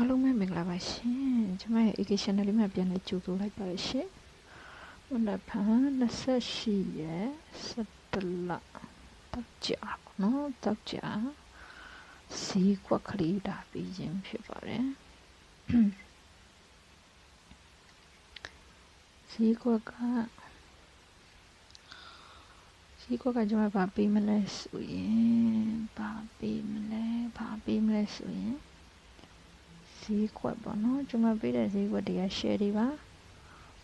အားလုံးပဲမင်္ဂလာပါရှင်ကျွန်မရဲ့ education လေးမှာပြန်လဲကြိုဆိုလိုက်ပါရရှင်မနက်ဖြန်28ရက်17လတောက်ကြပါနော်တောက်ကြစီကွက်ကလေးဒါပြီးခြင်းဖြစ်ပါတယ်စီကွက်ကစီကွက်ကကျွန်မဘာပြီးမလဲဆိုရင်ဘာပြီးမလဲဘာပြီးမလဲဆိုရင် ဈေးကွက်ပေါ့နော်ကျွန်မပေးတဲ့ဈေးကွက်တွေက share တွေပါ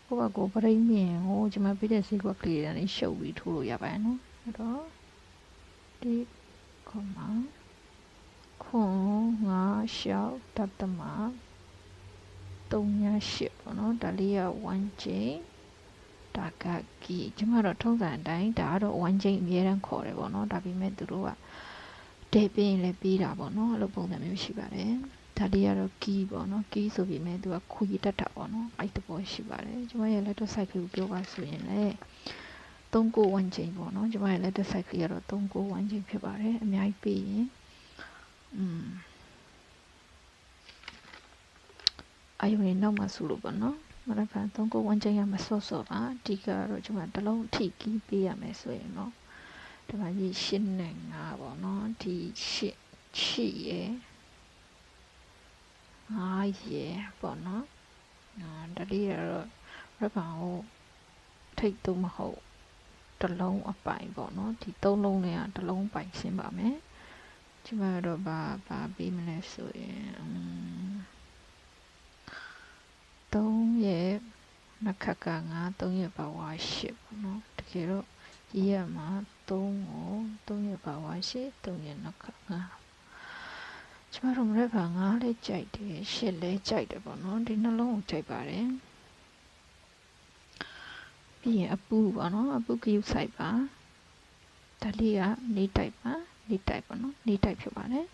ကိုကကိုပရိမြင်ဟိုကျွန်မပေးတဲ့ဈေးကွက်ကလေးတွေနဲ့ရှုပ်ပြီးထိုးလို့ရပါတယ်နော်အဲ့တော့ဒီကွန်မှာခွန်ငါရှောက်တတ်တမ38ပေါ့နော်ဒါလေးက1ချိန်ဒါကကီကျွန်မတော့ထုံးစံအတိုင်းဒါကတော့1ချိန်အများတန်းခေါ်တယ်ပေါ့နော်ဒါပေမဲ့သူတို့ကတဲ့ပြင်းလည်းပြီးတာပေါ့နော်အဲ့လိုပုံစံမျိုးရှိပါတယ် ဒါလေးကတော့ key ပေါ့နော် key ဆိုပြီးမဲ့သူကခွေတတ်တာပေါ့နော်အဲ့တဘောရှိပါတယ်ကျွန်မရဲ့ letter site ကိုပြောပါဆိုရင်လည်း391ချိန်ပေါ့နော်ကျွန်မရဲ့ letter site ကတော့391ချိန်ဖြစ်ပါတယ်အများကြီးပြီးရင်อืมအယုံနေနောက်မှဆိုလို့ပေါ့နော်မနက်ဖြန်391ချိန်ရမစော့စော့ပါအဓိကတော့ကျွန်မတလုံးအထိ key ပေးရမယ်ဆိုရင်တော့ဒီမှာကြီးရှင်းနေငါပေါ့နော်ဒီရှစ်ချီရဲ့ 9ရေပေါ့နော်အာဒါလေးကတော့ရပန်ကိုထိတ်တော့မဟုတ်တစ်လုံးအပိုင်ပေါ့နော်ဒီသုံးလုံးနဲ့ကတစ်လုံးပိုင်ရှင်းပါမယ်ကျမတို့ဘာဘာပြီးမလဲဆိုရင်3ရဲ့နှစ်ခက်က9 3ရဲ့ပါဝါ8ပေါ့နော်တကယ်တော့ရေးရမှာ3ကို3ရဲ့ပါဝါ8 3ရဲ့နှစ်ခက်9 ကျမတို့မရက်ဖာငါးလေးကြိုက်တယ်ရှစ်လေးကြိုက်တယ်ပေါ့နော်ဒီနှလုံးကိုကြိုက်ပါတယ်ပြီးရင်အပူပေါ့နော်အပူကယူဆိုင်ပါဒါလေးကနေတိုက်ပါနေတိုက်ပေါ့နော်နေတိုက်ဖြစ်ပါတယ်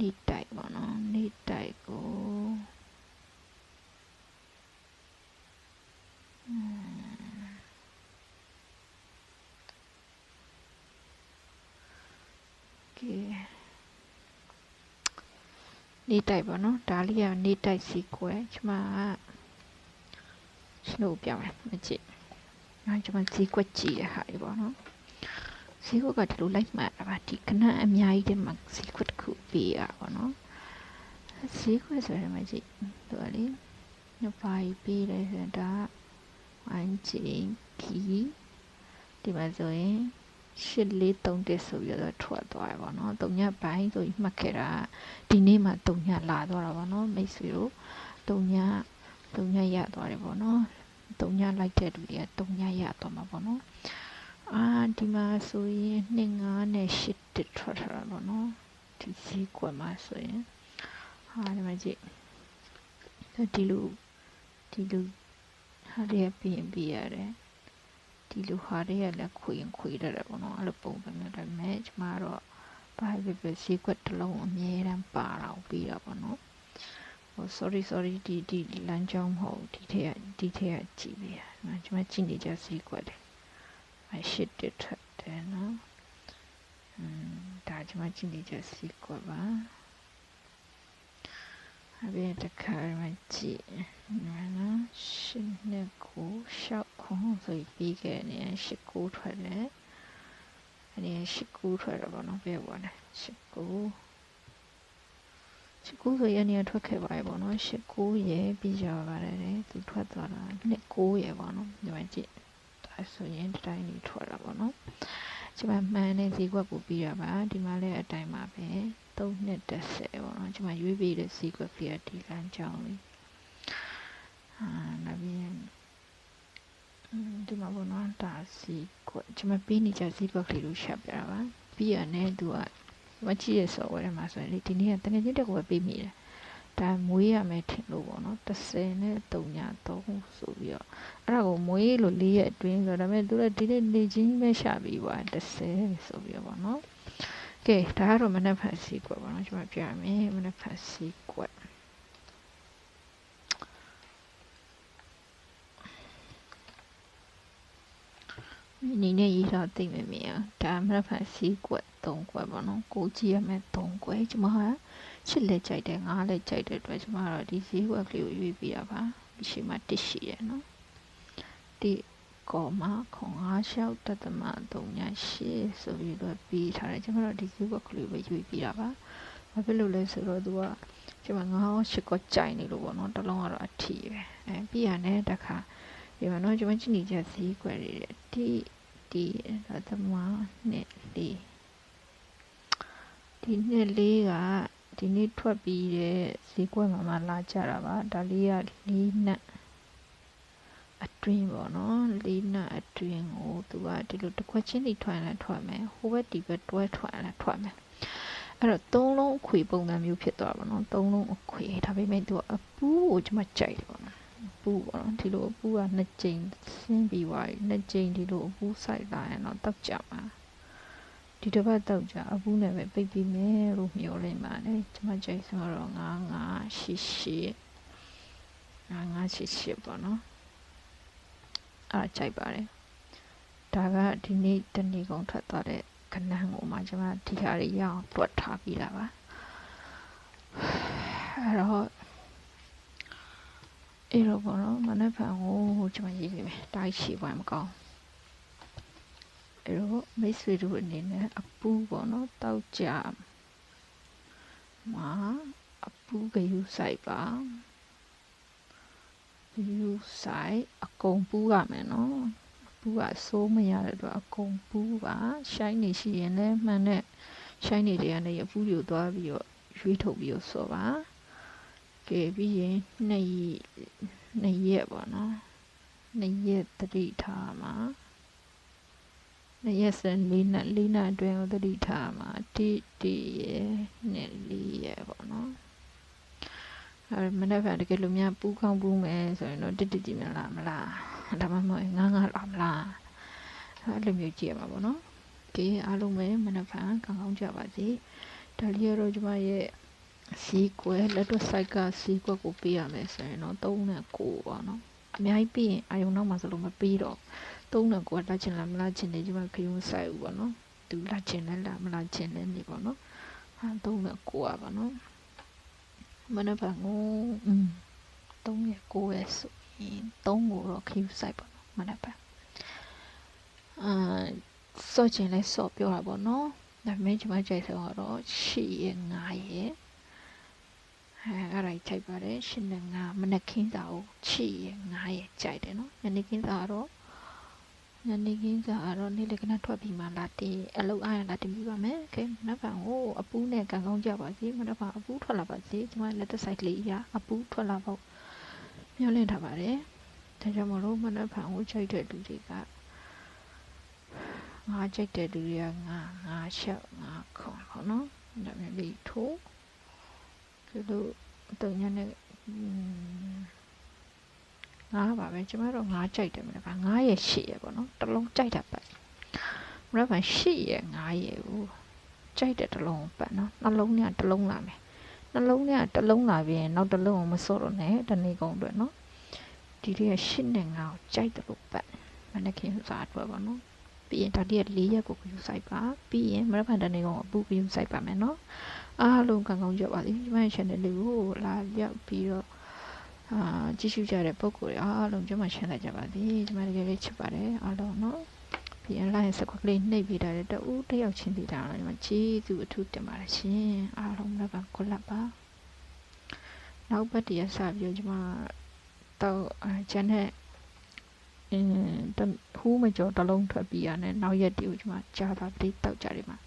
နေတိုက်ပေါ့နော်နေတိုက်ကိုကဲ နေတိုက်ပေါ့နော်ဒါလေးကနေတိုက်စီကွယ်ကျမကရှင်းလို့ပြမယ်မကြည့်နောက်ကျမစီကွက်ကြည့်ရဟာဒီပေါ့နော်စီကွက်ကဒီလိုလိုက်မှတ်တာပါဒီခဏအများကြီးတည်းမှာစီကွက်တစ်ခုပေးရပါတော့စီကွက်ဆိုရမှာကြည့်သူကလေညပါ yi ပေးတယ်ဆိုရင်ဒါဝိုင်းကြည့်ခီဒီမှာဆိုရင် 8431ဆိုပြီးတော့ထွက်သွားရပါတော့တုံညပိုင်းဆိုပြီးမှတ်ခဲ့တာဒီနေ့မှတုံညလာသွားတာပါနော်မိတ်ဆွေတို့တုံညတုံညရသွားတယ်ပေါ့နော်တုံညလိုက်တဲ့လူတွေကတုံညရသွားမှာပေါ့နော်အာဒီမှာဆိုရင်25နဲ့8တစ်ထွက်ထားတာပေါ့နော်ဒီစီးကွက်မှာဆိုရင်ဟာဒီမှာကြည့်ဒီလိုဒီလိုဟာရပြင်ပြရတယ် ဒီလိုဟာတွေကလည်းခွေရင်ခွေရတယ်ပေါ့နော်အဲ့လိုပုံစံမျိုးဒါပေမဲ့ကျမတော့ဘာပဲပဲဈေးကွက်တစ်လုံးအမြဲတမ်းပါတော့ပြီးတာပေါ့နော်ဟို sorry sorry ဒီဒီလမ်းကြောင်းမဟုတ်ဒီထက်ဒီထက်ကြည့်ပြရကျမကြည့်နေကြဈေးကွက်တယ်အရှစ်တက်ထက်တယ်နော်อืมဒါကျမကြည့်နေကြဈေးကွက်ပါအပြင်တစ်ခါမှကြည့်နော်ရှင်းနေကိုရှောက်ခွန်ဆို ပြီးခဲ့နေရှစ်ကိုထွက်တယ်အဲ့ဒီရှစ်ကိုထွက်တော့ဘာလို့ပြောပါလဲရှစ်ကိုရှစ်ကိုဆိုရနေထွက်ခဲ့ပါရဲ့ပေါ့နော်ရှစ်ကိုရပြီးကြပါတယ်သူထွက်သွားတာနှစ်ကိုရပေါ့နော်ဒီမှာကြည့်ဒါဆိုရင်ဒီတိုင်းလေးထွက်တာပေါ့နော်ဒီမှာမှန်တဲ့ဈေးကွက်ကိုပြီးရပါဒီမှာလည်းအတိုင်းပါပဲ3နှစ်30ပေါ့နော်ကျွန်မရွေးပြီးတဲ့စီကွက်ကလေးဒီလမ်းကြောင်းလေးအာနောက်ပြီး ဒီမှာပေါ့နော်ဒါစီကွက်ကျွန်မပေးနေကြစီကွက်ကလေးလို့ရှာပြတာပါပြီးရနဲ့သူကမကြည့်ရစော်ဝဲမှာဆိုရင်လေဒီနေ့ကတကယ်ချင်းတက်ကိုပဲပေးမိတယ်ဒါမွေးရမယ်ထင်လို့ပေါ့နော်30နဲ့3ည3ဆိုပြီးတော့အဲ့ဒါကိုမွေးလို့၄ရက်အတွင်းဆိုတော့ဒါပေမဲ့သူကဒီနေ့နေချင်းပဲရှာပြီးပါ30ဆိုပြီးတော့ပေါ့နော်ကဲဒါကတော့မနက်ဖက်စီကွက်ပါနော်ကျွန်မပြရမယ်မနက်ဖက်စီကွက် နီနဲ့ရေးတော့သိမမြင်အောင်ဒါမနက်ဖက်စီကွက်3ကွက်ပေါ့နော်ကိုကြည့်ရမယ်3ကွက်ကျွန်မကချစ်လည်းကြိုက်တယ်ငါလည်းကြိုက်တဲ့အတွက်ကျမတို့ဒီဈေးကွက်ကလေးကိုရွေးပြီးတာပါဒီရှိမှတစ်ရှိတယ်နော်ဒီကောမခွန်အားလျှောက်တသမ38ဆိုပြီးတော့ပြီးထားတယ်ကျမတို့ဒီဈေးကွက်ကလေးပဲရွေးပြီးတာပါဘာဖြစ်လို့လဲဆိုတော့သူကကျမငါဟောရှစ်ကောကြိုင်နေလို့ပေါ့နော်တစ်လုံးကတော့အထီပဲအဲပြီးရတယ်တခါဒီမှာနော်ကျမကြည့်နေကြဈေးကွက်တွေ ဒီဒီသမနဲ့လေးဒီနှစ်လေးကဒီနေ့ထွက်ပြီးတဲ့ဈေးကွက်မှာမှလာကြတာပါဒါလေးကလေးနက်အတွင်းပေါ့နော်လေးနက်အတွင်းကိုသူကဒီလိုတစ်ခွက်ချင်းစီထွက်ရင်လည်းထွက်မယ်ဟိုဘက်ဒီဘက်တွဲထွက်ရင်လည်းထွက်မယ်အဲ့တော့သုံးလုံးအခွေပုံစံမျိုးဖြစ်သွားပါတော့သုံးလုံးအခွေဒါပေမဲ့သူကအပူးကိုကျွန်မကြိုက်တယ်ပေါ့နော် ပူပေါ့နော်ဒီလိုအပူးကနှစ်ကြိမ်ဆင်းပြီးသွားပြီနှစ်ကြိမ်ဒီလိုအပူးဆိုင်လာရင်တော့တောက်ကြမှာဒီတစ်ပတ်တောက်ကြအပူးနဲ့ပဲပိတ်ပြီးမယ်လို့မျှော်လင့်ပါတယ်ကျွန်မကြိုက်ဆိုတော့9 9 8 8 9 9 8 8ပေါ့နော်အားကြိုက်ပါတယ်ဒါကဒီနေ့တနေ့ကုန်ထွက်သွားတဲ့ကနန်းကိုမှကျွန်မဒီဟာတွေရအောင်တွက်ထားပြီးတာပါအဲ့တော့ အဲ့တော့ဘောနော်မနက်ဖြန်ကိုကျွန်မရေးပေးမယ်တိုက်ရှိပွဲမကောင်းအဲ့တော့မိတ်ဆွေတို့အနေနဲ့အပူပေါ့နော်တောက်ကြမှာအပူကယူဆိုင်ပါယူဆိုင်အကုန်ပူးရမယ်နော်ပူးကစိုးမရတဲ့အတွက်အကုန်ပူးပါရှိုင်းနေရှိရင်လည်းမှန်တဲ့ရှိုင်းနေတွေကနေအပူးကိုသွားပြီးတော့ရွေးထုတ်ပြီးတော့စောပါ ကဲပြီးရင်နှစ်ရက်နှစ်ရက်ပေါ့နော်နှစ်ရက်တတိထားမှာနှစ်ရက်စလေးနဲ့လေးနဲ့အတွင်းကိုတတိထားမှာတိတိရဲ့နဲ့လေးရဲ့ပေါ့နော်အဲမနေ့ကတကယ်လို့များပူးကောင်းပူးမယ်ဆိုရင်တော့တစ်တစ်ကြည့်မလားမလားဒါမှမဟုတ်ငါးငါးလာမလားအဲ့လိုမျိုးကြည့်ရမှာပေါ့နော်ကဲအားလုံးပဲမနေ့ကကောင်းကောင်းကြပါစေဒါလေးရောကျွန်မရဲ့ စီကွယ်လက်တော့ site ကစီကွက်ကိုပေးရမယ်ဆိုရင်တော့3နဲ့9ပေါ့နော်အများကြီးပေးရင်အာယုံနောက်မှာဆိုလို့မပေးတော့3နဲ့9ကလာချင်လားမလားချင်တယ်ဒီမှာခရုံးဆိုင်ဦးပေါ့နော်သူလာချင်လဲလာမလားချင်လဲနေပေါ့နော်ဟာ3နဲ့9อ่ะပေါ့နော်မနက်ဖြန်ကိုอืม3ရဲ့9ရဲ့ဆိုရင်3ကိုတော့ခရုံးဆိုင်ပေါ့နော်မနက်ဖြန်အာစောချင်လဲစောပြောတာပေါ့နော်ဒါပေမဲ့ကျွန်မကြိုက်ဆုံးတော့8ရဲ့9ရဲ့ အဲအဲ့ဒါကြိုက်ပါတယ်ရှင်နဲ့ငါမနက်ခင်းစာကိုချီရငါရဲ့ကြိုက်တယ်နော်ညနေခင်းစာကတော့ညနေခင်းစာကတော့နေ့လည်ကနထွက်ပြီးမှလာတင်အလုပ်အားရလာတင်ပြပါမယ်ကဲမနက်ဖြန်ကိုအပူးနဲ့ကံကောင်းကြပါစေမနက်ဖြန်အပူးထွက်လာပါစေကျွန်မလက်တဆိုင်ကလေးရအပူးထွက်လာဖို့မျှော်လင့်ထားပါတယ်ဒါကြောင့်မလို့မနက်ဖြန်ကိုကြိုက်တဲ့လူတွေကငါကြိုက်တဲ့လူတွေကငါငါရှောက်ငါခွန်ပေါ့နော်ဒါမျိုးလေးထိုး ဒီလိုတုံညနဲ့ငါးပါပဲကျမတို့ငါးကြိုက်တယ်မလားငါးရဲ့ရှစ်ရဲ့ပေါ့နော်တလုံးကြိုက်တာပတ်မလားရှစ်ရဲ့ငါးရဲ့ကိုကြိုက်တဲ့တလုံးပတ်နော်နှလုံးနဲ့တလုံးလာမယ်နှလုံးနဲ့တလုံးလာပြီးရင်နောက်တလုံးကိုမစော့တော့နဲ့တနေ့ကုန်အတွက်နော်ဒီလေးကရှစ်နဲ့ငါးကိုကြိုက်တယ်လို့ပတ်မနက်ခင်းစားအတွက်ပေါ့နော် ပြီးရင်ဒါတည်းက၄ရက်ကိုယူဆိုင်ပါပြီးရင်မရဖန်တနေ့ကုန်အပူယူဆိုင်ပါမယ်နော်အားလုံးကောင်းကောင်းကြပါစေဒီမှာ channel လေးကိုလာရောက်ပြီးတော့အာကြည့်ရှုကြတဲ့ပုံကိုယ်အားလုံးကျမရှင်းလိုက်ကြပါစေကျမတကယ်လေးချစ်ပါတယ်အားလုံးနော်ပြီးရင် line စကွက်ကလေးနှိပ်ပေးတာတဲ့တူတယောက်ချင်းစီတာတော့ဒီမှာကျေးဇူးအထူးတင်ပါတယ်ရှင်အားလုံးလည်းပါကိုလပ်ပါနောက်ပတ်တရစပြီးကျမတော့ကျန်တဲ့အင်း ဟူးမကျော်တလုံးထွက်ပြီးရတယ်နောက်ရက်ဒီကိုကျမကြားတာပြီးတောက်ကြတယ်မှာ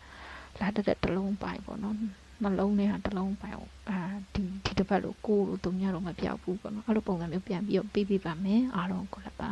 လာတဲ့တလုံးပိုင်ပေါ့နော်နှလုံးထဲဟာတစ်လုံးပိုင်အာဒီဒီတစ်ပတ်လို့ကိုလို့တုံညတော့မပြောက်ဘူးပေါ့နော်အဲ့လိုပုံစံမျိုးပြန်ပြီးတော့ပေးပေးပါမယ်အားလုံးကိုလည်းပါ